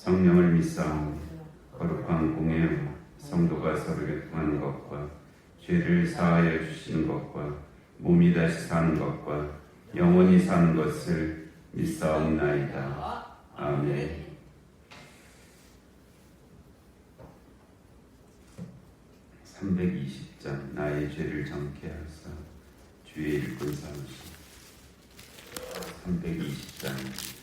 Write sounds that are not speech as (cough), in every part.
성령을 믿사오니 거룩한 공예와 성도가 서로 교통하는 것과 죄를 사하여 주시는 것과 몸이 다시 사는 것과 영원히 사는 것을 믿사옵나이다. 아멘. (320장) 나의 죄를 정케 하사 주의 일꾼 삼으시 (320장) 나의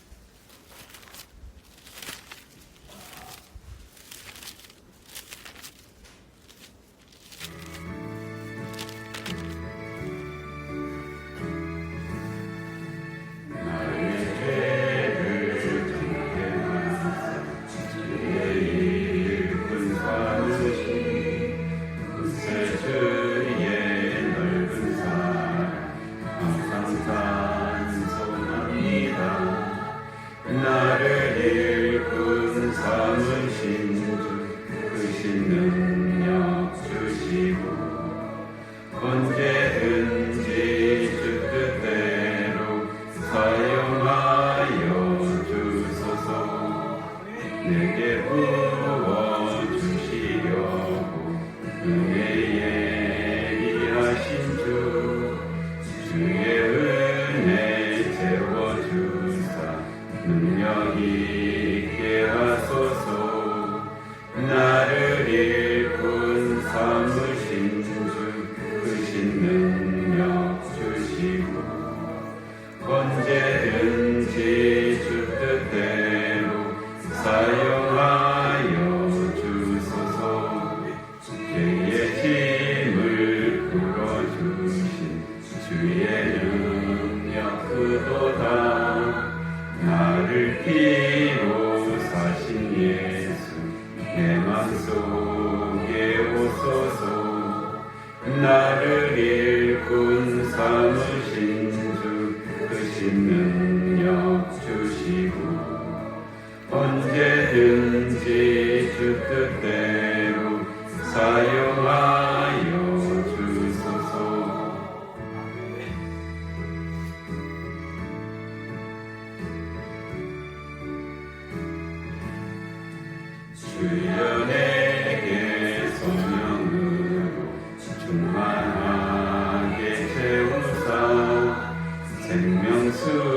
생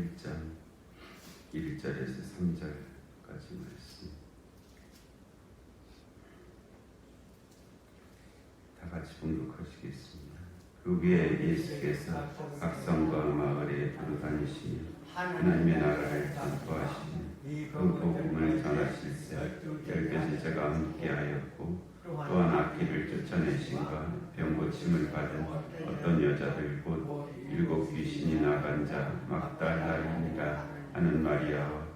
1장 1절에서 3절까지 말씀 다 같이 봉독하시겠습니다. 그 위에 예수께서 악성과 마을에 돌아다니시며 하나님의 나라를 전파하시며 그 복음을 전하실 때 열두 제자가 함께하였고 또한 악기를 쫓아내신과 병 고침을 받은 어떤 여자들 곧 일곱 귀신이 나간 자 막달라이니라 하는 마리아와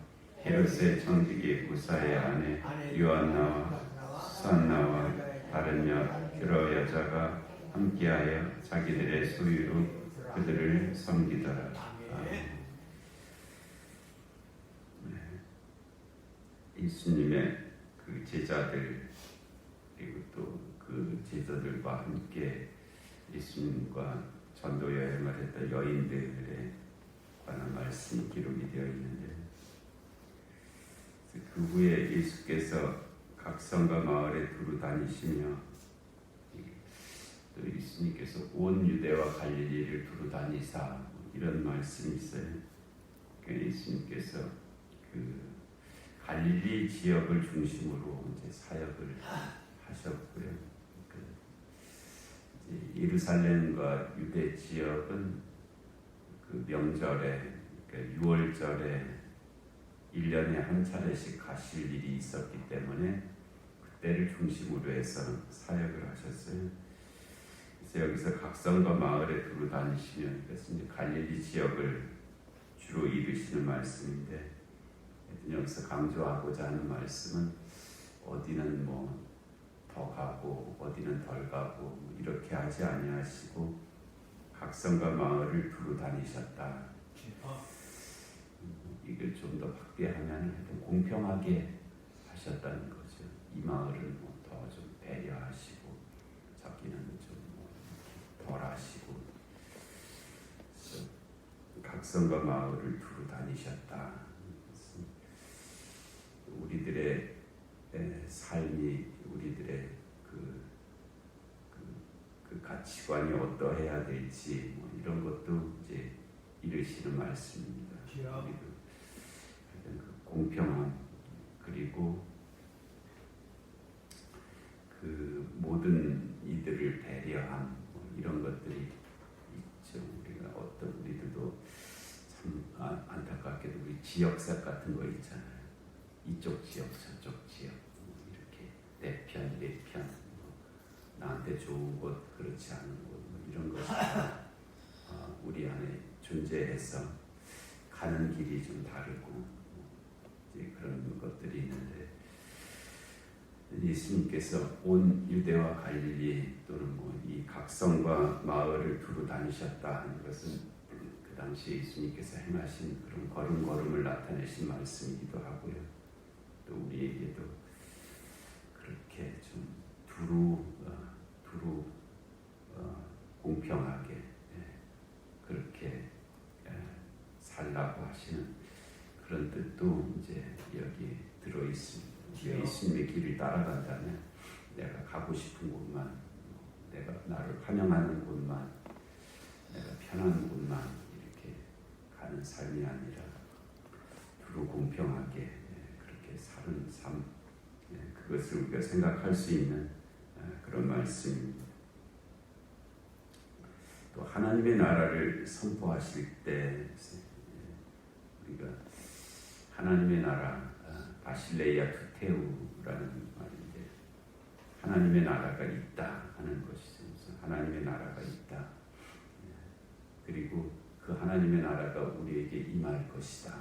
헤롯의 청지기 구사의 아내 요한나와 수산나와 다른 여, 여러 여자가 함께하여 자기들의 소유로 그들을 섬기더라. 예수님의 그 제자들 그리고 또 그 제자들과 함께 예수님과 전도 여행을 했던 여인들에 관한 말씀이 기록이 되어 있는데 그 후에 예수께서 각 성과 마을에 두루 다니시며 또 예수님께서 온 유대와 갈릴리를 두루 다니사 이런 말씀이 있어요. 그러니까 예수님께서 그 갈릴리 지역을 중심으로 이제 사역을 하셨고요. 그 이제 예루살렘과 유대 지역은 그 명절에 그 6월절에 1년에 한 차례씩 가실 일이 있었기 때문에 그때를 중심으로 해서 사역을 하셨어요. 그래서 여기서 각성과 마을에 두루 다니시면 이제 갈릴리 지역을 주로 이루시는 말씀인데 여기서 강조하고자 하는 말씀은 어디는 뭐 더 가고 어디는 덜 가고 뭐 이렇게 하지 아니하시고 각성과 마을을 두루 다니셨다. 이걸 좀 더 확대하면 공평하게 하셨다는 거죠. 이 마을은 뭐 더 좀 배려하시고 저기는 좀뭐덜 하시고 그래서 각성과 마을을 두루 다니셨다. 우리들의 에, 삶이 우리들의 그, 그, 그 가치관이 어떠해야 될지 뭐 이런 것도 이제 이르시는 말씀입니다. 하여튼 그 공평함 그리고 그 모든 이들을 배려함 뭐 이런 것들이 있죠. 우리가 어떤 우리들도 참 아- 안타깝게도 우리 지역사 같은 거 있잖아요. 이쪽 지역 저쪽 지역 뭐 이렇게 내편내편뭐 나한테 좋은 곳 그렇지 않은 곳뭐 이런 것이 어, 우리 안에 존재해서 가는 길이 좀 다르고 뭐 그런 것들이 있는데 예수님께서 온 유대와 갈릴리 또는 뭐 이 각성과 마을을 두루 다니셨다 하는 것은 그 당시 예수님께서 행하신 그런 걸음걸음을 나타내신 말씀이기도 하고요. 또 우리에게도 두루 어, 두루 어, 공평하게 예, 그렇게 예, 살라고 하시는 그런 뜻도 이제 여기 들어 있습니다. 예수님의 길을 따라간다면 내가 가고 싶은 곳만, 내가 나를 환영하는 곳만, 내가 편한 곳만 이렇게 가는 삶이 아니라 두루 공평하게 예, 그렇게 사는 삶, 예, 그것을 우리가 생각할 수 있는 예, 그런 말씀입니다. 또 하나님의 나라를 선포하실 때 예, 우리가 하나님의 나라 아, 바실레이아 투테우라는 말인데 하나님의 나라가 있다 하는 것이죠. 하나님의 나라가 있다. 예, 그리고 그 하나님의 나라가 우리에게 임할 것이다.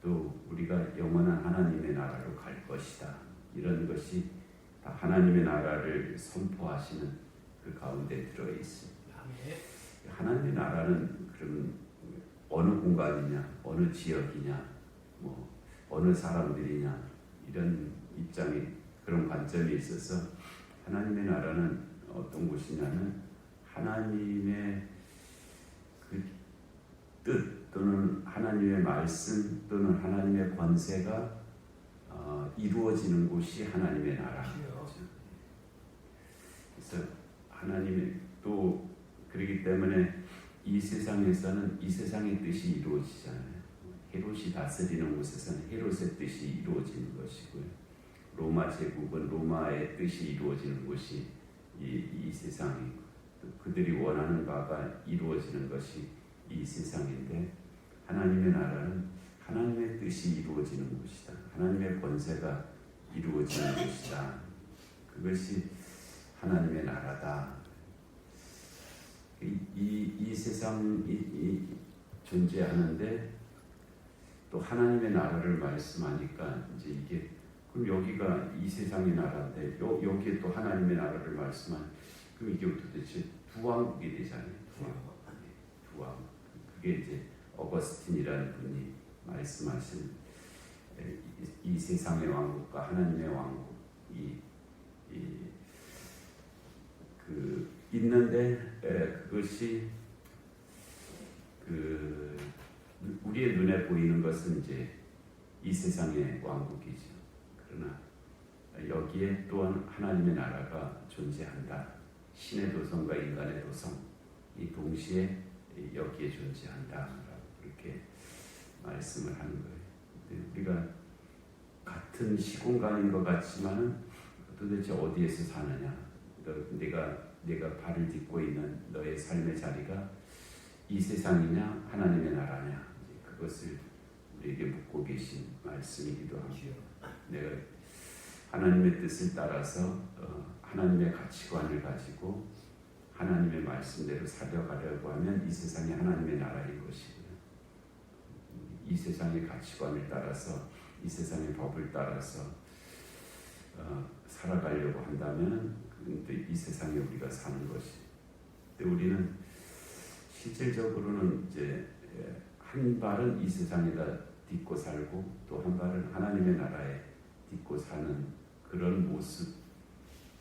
또 우리가 영원한 하나님의 나라로 갈 것이다. 이런 것이 다 하나님의 나라를 선포하시는 그 가운데 들어 있습니다. 하나님의 나라는 그럼 어느 공간이냐, 어느 지역이냐, 뭐 어느 사람들이냐 이런 입장이 그런 관점이 있어서 하나님의 나라는 어떤 곳이냐면 하나님의 그 뜻 또는 하나님의 말씀 또는 하나님의 권세가 어, 이루어지는 곳이 하나님의 나라죠. 그래서 하나님의 또 그렇기 때문에 이 세상에서는 이 세상의 뜻이 이루어지잖아요. 헤롯이 다스리는 곳에서는 헤롯의 뜻이 이루어지는 것이고요. 로마 제국은 로마의 뜻이 이루어지는 곳이 이, 이 세상이고 또 그들이 원하는 바가 이루어지는 것이 이 세상인데 하나님의 나라는 하나님의 뜻이 이루어지는 곳이다. 하나님의 권세가 이루어지는 곳이다. 그것이 하나님의 나라다. 이, 이, 이 세상이 이, 존재하는데 또 하나님의 나라를 말씀하니까 이제 이게 그럼 여기가 이 세상의 나라인데 여, 여기에 또 하나님의 나라를 말씀한 그럼 이게 도대체 두 왕국이 되잖아요. 두 왕국. 두 왕국. 그게 이제 어거스틴이라는 분이 말씀하신 에, 이, 이 세상의 왕국과 하나님의 왕국 이 이, 그 있는데 에, 그것이 그 우리의 눈에 보이는 것은 이제 이 세상의 왕국이죠. 그러나 여기에 또한 하나님의 나라가 존재한다. 신의 도성과 인간의 도성 이 동시에 여기에 그렇게 말씀을 하는 거예요. 근데 우리가 같은 시공간인 것 같지만은 도대체 어디에서 사느냐? 너, 내가 내가 발을 딛고 있는 너의 삶의 자리가 이 세상이냐 하나님의 나라냐 그것을 우리에게 묻고 계신 말씀이기도 합니다. 내가 하나님의 뜻을 따라서 어, 하나님의 가치관을 가지고 하나님의 말씀대로 살려가려고 하면 이 세상이 하나님의 나라인 것이고요. 이 세상의 가치관을 따라서 이 세상의 법을 따라서 어, 살아가려고 한다면 이 세상에 우리가 사는 것이. 근데 우리는 실질적으로는 이제 예, 한 발은 이 세상에다 딛고 살고 또 한 발은 하나님의 나라에 딛고 사는 그런 모습이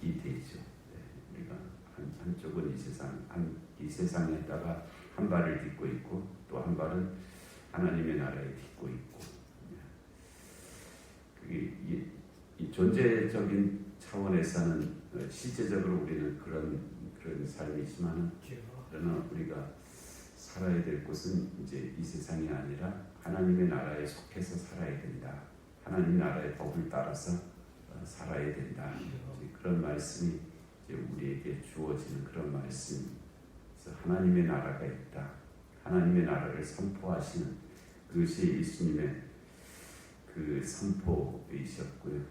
되죠. 네, 우리가 한, 한쪽은 이 세상, 한, 이 세상에다가 한 발을 딛고 있고 또 한 발은 하나님의 나라에 딛고 있고. 네. 그게 이, 이 존재적인 차원에서는 어, 실제적으로 우리는 그런 그런 삶이지만은 그러나 우리가 살아야 될 곳은 이제 이 세상이 아니라 하나님의 나라에 속해서 살아야 된다. 하나님 나라의 법을 따라서 어, 살아야 된다. 그런 말씀이 우리에게 주어지는 그런 말씀. 하나님의 나라가 있다. 하나님의 나라를 선포하시는 그것이 예수님의 그 선포이셨고요.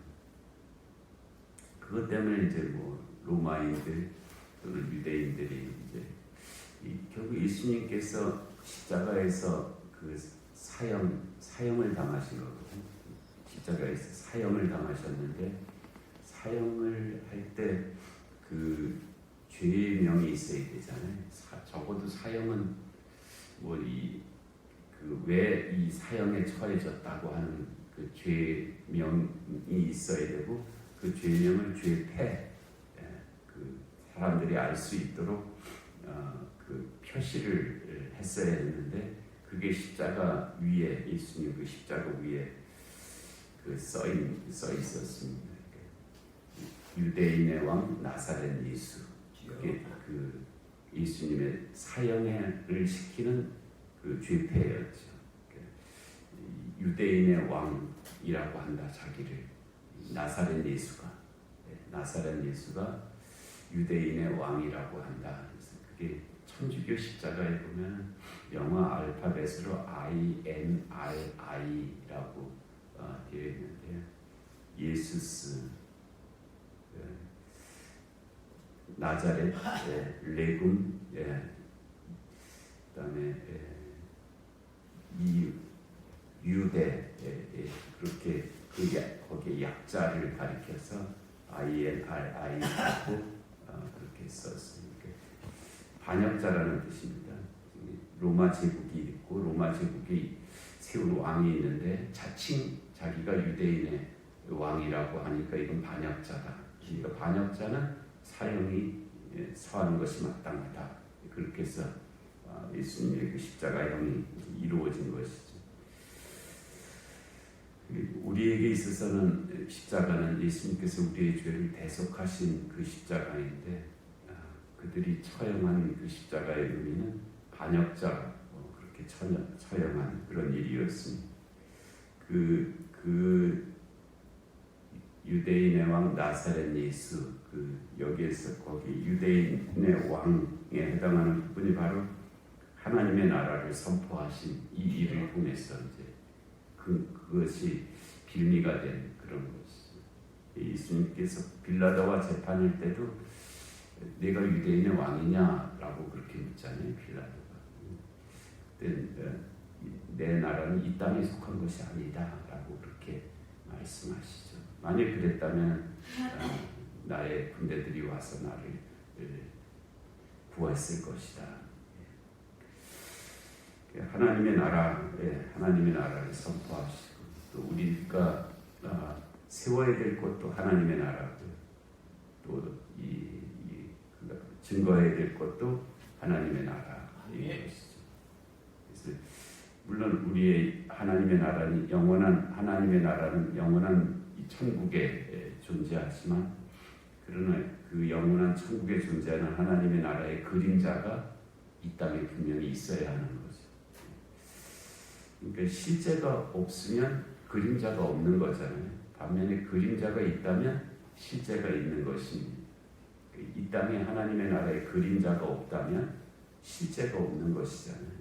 그것 때문에 이제 뭐 로마인들 또는 유대인들이 이제 이, 결국 예수님께서 십자가에서 그 사형 사형을 당하신 거거든요. 십자가에서 사형을 당하셨는데 사형을 할 때 그 죄의 명이 있어야 되잖아요. 사, 적어도 사형은 뭐이 그 왜 이 사형에 처해졌다고 하는 그 죄명이 있어야 되고 그 죄명을 죄패 예, 그 사람들이 알 수 있도록 어, 그 표시를 했어야 했는데 그게 십자가 위에 예수님 그 십자가 위에 그 써인 써 있었습니다. 유대인의 왕 나사렛 예수 그게 그 예수님의 사형을 시키는 그 죄패였죠. 유대인의 왕이라고 한다 자기를 나사렛 예수가 네, 나사렛 예수가 유대인의 왕이라고 한다. 그래서 그게 천주교 십자가에 보면 영어 알파벳으로 I N R I라고 어, 되어 있는데 예수스 예, 나자렛 예, 레군 예, 그다음에 예, 이 유대 예, 예, 그렇게 그 거기에 약자를 가리켜서 I N R I라고 어, 그렇게 썼습니다. 반역자라는 뜻입니다. 로마 제국이 있고 로마 제국이 세운 왕이 있는데 자칭 자기가 유대인의 왕이라고 하니까 이건 반역자다. 그러니까 반역자는 사형이 예, 서하는 것이 마땅하다. 그렇게 해서 아, 예수님의 그 십자가형이 이루어진 것이죠. 우리에게 있어서는 십자가는 예수님께서 우리의 죄를 대속하신 그 십자가인데 아, 그들이 처형한 그 십자가의 의미는 반역자 뭐 그렇게 처형, 처형 한 그런 일이었습니다. 그, 그 유대인의 왕 나사렛 예수 그 여기에서 거기 유대인의 왕에 해당하는 부분이 바로 하나님의 나라를 선포하신 이 일을 통해서 이제 그, 그것이 빌미가 된 그런 것이죠. 예수님께서 빌라도와 재판할 때도 내가 유대인의 왕이냐라고 그렇게 묻잖아요, 빌라도가. 그때 내 나라는 이 땅에 속한 것이 아니다라고 그렇게 말씀하시죠. 만약 그랬다면 어, 나의 군대들이 와서 나를 구했을 것이다. 하나님의 나라, 예, 하나님의 나라를 선포하시고 또 우리가 아, 세워야 될 것도 하나님의 나라고 또이 이, 증거해야 될 것도 하나님의 나라인 것이죠. 그래서 물론 우리의 하나님의 나라는 영원한 하나님의 나라는 영원한 이 천국에 에, 존재하지만 그러나 그 영원한 천국에 존재하는 하나님의 나라의 그림자가 이 땅에 분명히 있어야 하는 거죠. 그러니까 실제가 없으면 그림자가 없는 거잖아요. 반면에 그림자가 있다면 실제가 있는 것입니다. 이 땅에 하나님의 나라의 그림자가 없다면 실제가 없는 것이잖아요.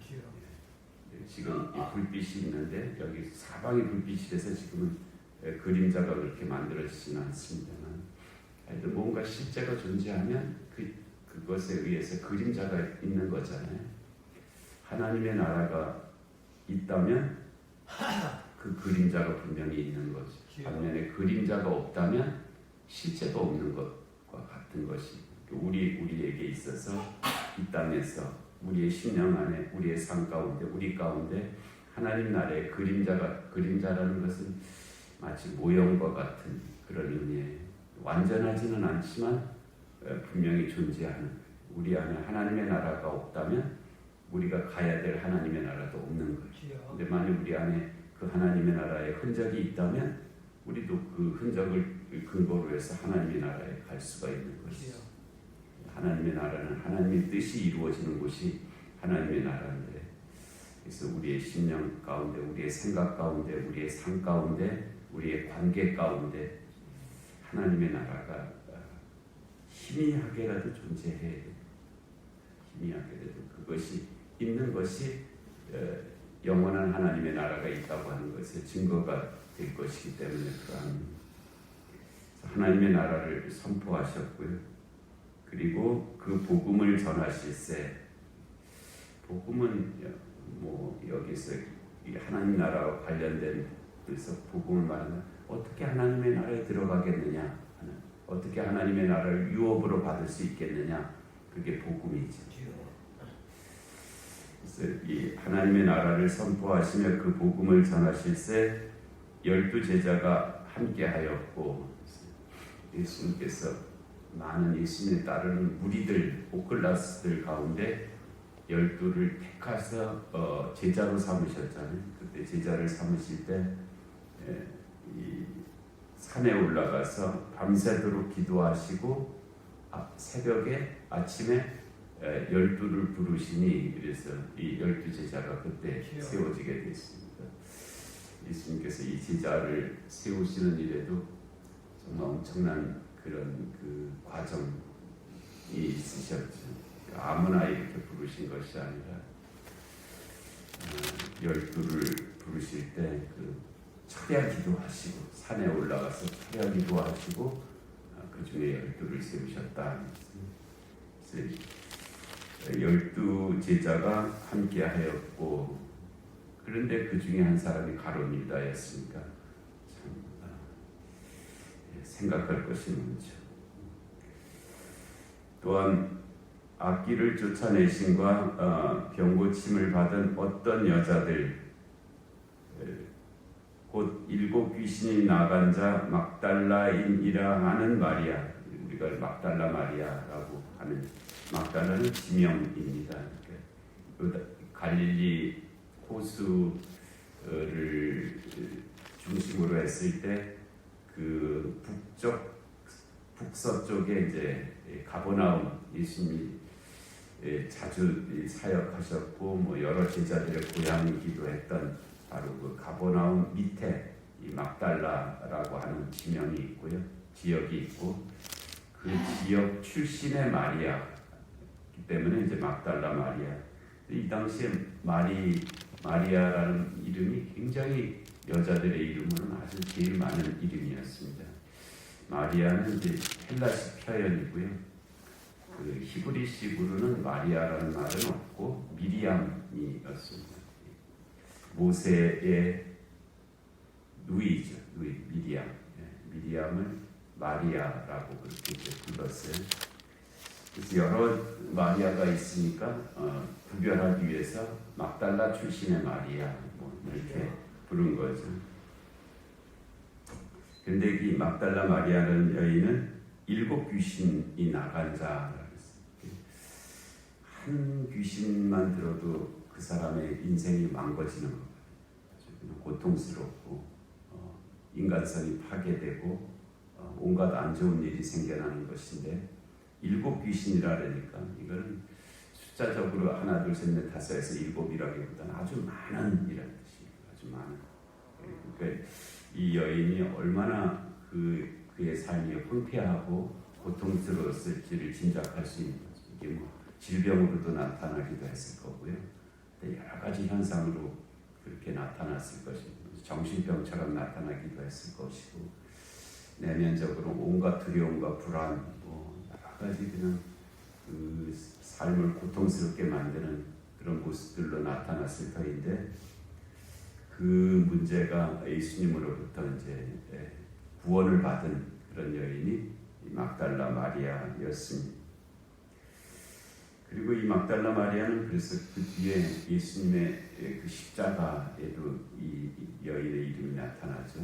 지금 이 불빛이 있는데 여기 사방이 불빛이 돼서 지금은 에, 그림자가 그렇게 만들어지지는 않습니다만 하여튼 뭔가 실제가 존재하면 그, 그것에 의해서 그림자가 있는 거잖아요. 하나님의 나라가 있다면 (clears throat) 그 그림자가 분명히 있는 거죠. 반면에 그림자가 없다면 실제가 없는 것과 같은 것이 우리 우리에게 있어서 이 땅에서 우리의 심령 안에 우리의 삶 가운데 우리 가운데 하나님 나라의 그림자가 그림자라는 것은 마치 모형과 같은 그런 의미에 완전하지는 않지만 어, 분명히 존재하는 우리 안에 하나님의 나라가 없다면 우리가 가야 될 하나님의 나라도 없는 거죠. 근데 만약 우리 안에 그 하나님의 나라의 흔적이 있다면 우리도 그 흔적을 근거로 해서 하나님의 나라에 갈 수가 있는 것이죠. 하나님의 나라는 하나님의 뜻이 이루어지는 곳이 하나님의 나라인데 그래서 우리의 심령 가운데 우리의 생각 가운데 우리의 삶 가운데 우리의 관계 가운데 하나님의 나라가 어, 희미하게라도 존재해야 돼. 희미하게라도 그것이 있는 것이 어, 영원한 하나님의 나라가 있다고 하는 것의 증거가 될 것이기 때문에 그러한 하나님의 나라를 선포하셨고요. 그리고 그 복음을 전하실세 복음은 뭐 여기서 이 하나님 나라와 관련된 그래서 복음을 말하면 어떻게 하나님의 나라에 들어가겠느냐 어떻게 하나님의 나라를 유업으로 받을 수 있겠느냐 그게 복음이죠. 이 하나님의 나라를 선포하시며 그 복음을 전하실세 열두 제자가 함께하였고 예수님께서 많은 예수님을 따르는 무리들 오클라스들 가운데 열두를 택하서 어, 제자로 삼으셨잖아요. 그때 제자를 삼으실 때 에, 이 산에 올라가서 밤새도록 기도하시고 아, 새벽에 아침에 에, 열두를 부르시니 그래서 이 열두 제자가 그때 세워지게 됐습니다. 예수님께서 이 제자를 세우시는 일에도 정말 엄청난 그런 그 과정이 있으셨죠. 아무나 이렇게 부르신 것이 아니라 어, 열두를 부르실 때그 철야 기도 하시고 산에 올라가서 철야 기도 하시고 어, 그 중에 열두를 세우셨다. 그래서 열두 제자가 함께 하였고 그런데 그 중에 한 사람이 가론 유다였으니까 참 아, 예, 생각할 것이 많죠. 또한 악기를 쫓아내신과 어, 병고침을 받은 어떤 여자들 곧 일곱 귀신이 나간 자 막달라인이라 하는 마리아 우리가 막달라 마리아라고 하는 막달라는 지명입니다. 그 갈릴리 호수를 중심으로 했을 때 그 북쪽 북서쪽에 이제 가보나움 예수님이 예, 자주 사역하셨고 뭐 여러 제자들의 고향이기도 했던 바로 그 가보나움 밑에 이 막달라라고 하는 지명이 있고요 지역이 있고 그 지역 출신의 마리아기 때문에 이제 막달라 마리아 이 당시에 마리 마리아라는 이름이 굉장히 여자들의 이름으로는 아주 제일 많은 이름이었습니다. 마리아는 이제 헬라식 표현이고요. 그 히브리식으로는 마리아라는 말은 없고 미리암이었습니다. 모세의 누이죠, 누이 미리암. 예, 미리암을 마리아라고 그렇게 불렀어요. 그래서 여러 마리아가 있으니까 어, 구별하기 위해서 막달라 출신의 마리아 뭐 이렇게 부른 거죠. 근데 이 막달라 마리아라는 여인은 일곱 귀신이 나간 자라 한 귀신만 들어도 그 사람의 인생이 망가지는 것 같아요. 고통스럽고 어, 인간성이 파괴되고 어, 온갖 안 좋은 일이 생겨나는 것인데 일곱 귀신이라 그러니까 이거는 숫자적으로 하나 둘 셋 넷 다섯에서 일곱이라기보다는 아주 많은 이라는 뜻입니다. 아주 많은. 그러니까 이 여인이 얼마나 그 그의 삶이 황폐하고 고통스러웠을지를 짐작할 수 있는 거죠. 이게 뭐 질병으로도 나타나기도 했을 거고요. 여러 가지 현상으로 그렇게 나타났을 것입니다. 정신병처럼 나타나기도 했을 것이고 내면적으로 온갖 두려움과 불안, 뭐 여러 가지 그냥 그 삶을 고통스럽게 만드는 그런 모습들로 나타났을 터인데 그 문제가 예수님으로부터 이제 예, 구원을 받은 그런 여인이 이 막달라 마리아였습니다. 그리고 이 막달라 마리아는 그래서 그 뒤에 예수님의 그 십자가에도 이 여인의 이름이 나타나죠.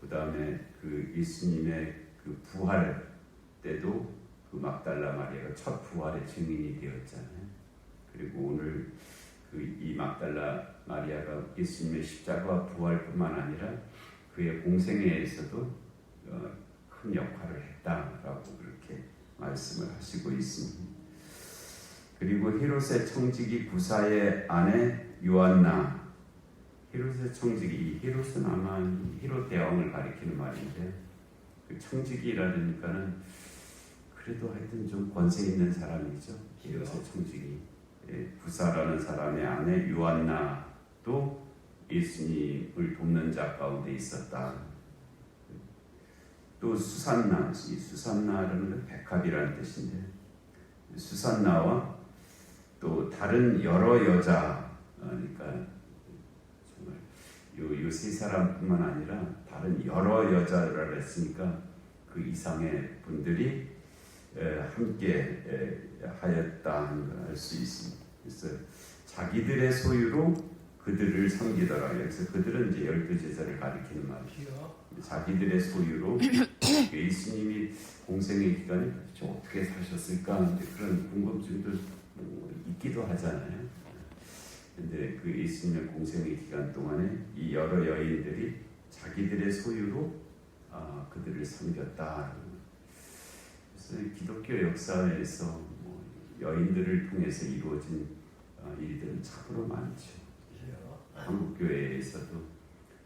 그 다음에 그 예수님의 그 부활 때도 그 막달라 마리아가 첫 부활의 증인이 되었잖아요. 그리고 오늘 그 이 막달라 마리아가 예수님의 십자가 부활뿐만 아니라 그의 공생애에서도 어, 큰 역할을 했다라고 그렇게 말씀을 하시고 있습니다. 그리고 히롯의 청지기 부사의 아내 요한나 히롯의 청지기 이 히롯은 아마 히롯 대왕을 가리키는 말인데 그 청지기라니까는 그래도 하여튼 좀 권세 있는 사람이죠. 히롯의 청지기 예, 부사라는 사람의 아내 요한나도 예수님을 돕는 자 가운데 있었다. 또 수산나, 이 수산나라는 건 백합이라는 뜻인데 수산나와 또 다른 여러 여자, 그러니까 정말 요세 사람뿐만 아니라 다른 여러 여자라 했으니까 그 이상의 분들이 에, 함께 에, 하였다는 걸 알 수 있습니다. 그래서 자기들의 소유로 그들을 섬기더라. 그래서 그들은 이제 열두 제자를 가리키는 말이죠. 자기들의 소유로 예수님이 공생의 기간에 어떻게 사셨을까 그런 궁금증도 뭐 있기도 하잖아요. 근데 그 예수님의 공생의 기간 동안에 이 여러 여인들이 자기들의 소유로 아, 그들을 섬겼다. 기독교 역사에서 뭐 여인들을 통해서 이루어진 어, 일들은 참으로 많죠. 한국 교회에서도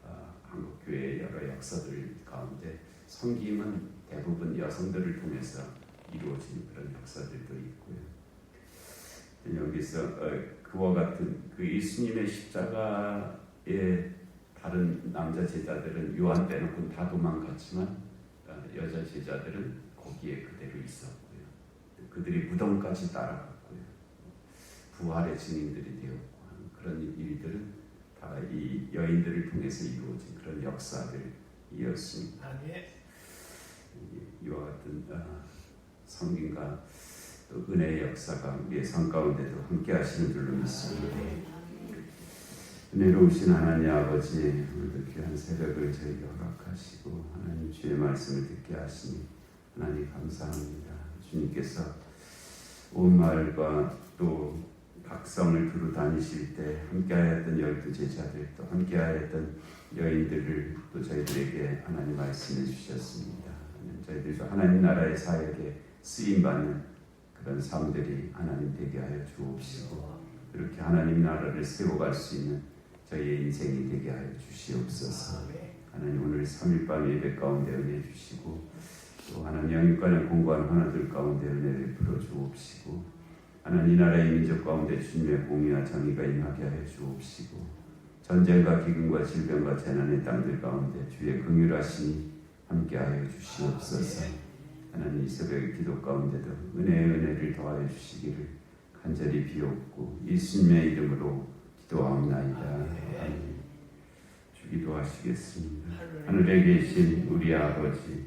어, 한국 교회의 여러 역사들 가운데 섬김은 대부분 여성들을 통해서 이루어진 그런 역사들도 있고요. 여기서 어, 그와 같은 그 예수님의 십자가에 다른 남자 제자들은 요한 빼놓고는 다 도망갔지만 어, 여자 제자들은 거기에 그대로 있었고요. 그들이 무덤까지 따라갔고요. 부활의 증인들이 되었고 하는 그런 일들은 다 이 여인들을 통해서 이루어진 그런 역사들이었습니다. 이와 같은 어, 성김과 또 은혜의 역사가 우리의 삶 가운데도 함께 하시는 줄로 믿습니다. 은혜로우신 하나님 아버지 오늘도 귀한 새벽을 저희에게 허락하시고 하나님 주의 말씀을 듣게 하시니 하나님 감사합니다. 주님께서 온 마을과 또 각성을 두루 다니실 때 함께하였던 열두 제자들 또 함께하였던 여인들을 또 저희들에게 하나님 말씀해 주셨습니다. 저희들도 하나님 나라의 사역에 쓰임 받는 그런 삶들이 하나님 되게 하여 주옵시고 그렇게 하나님 나라를 세워갈 수 있는 저희의 인생이 되게 하여 주시옵소서. 하나님 오늘 3일 밤 예배 가운데 은혜 주시고 또 하나님 영육간의 공부하는 하나들 가운데 은혜를 풀어 주옵시고 하나님 이 나라의 민족 가운데 주님의 공의와 정의가 임하게 하여 주옵시고 전쟁과 기근과 질병과 재난의 땅들 가운데 주의 긍휼하심이 함께하여 주시옵소서. 하나님 이 새벽의 기도 가운데도 은혜의 은혜를 더하여 주시기를 간절히 비옵고 예수님의 이름으로 기도하옵나이다. 아멘. 주기도 하시겠습니다. 하늘에 계신 우리 아버지,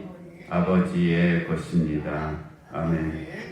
아버지의 것입니다. 아멘.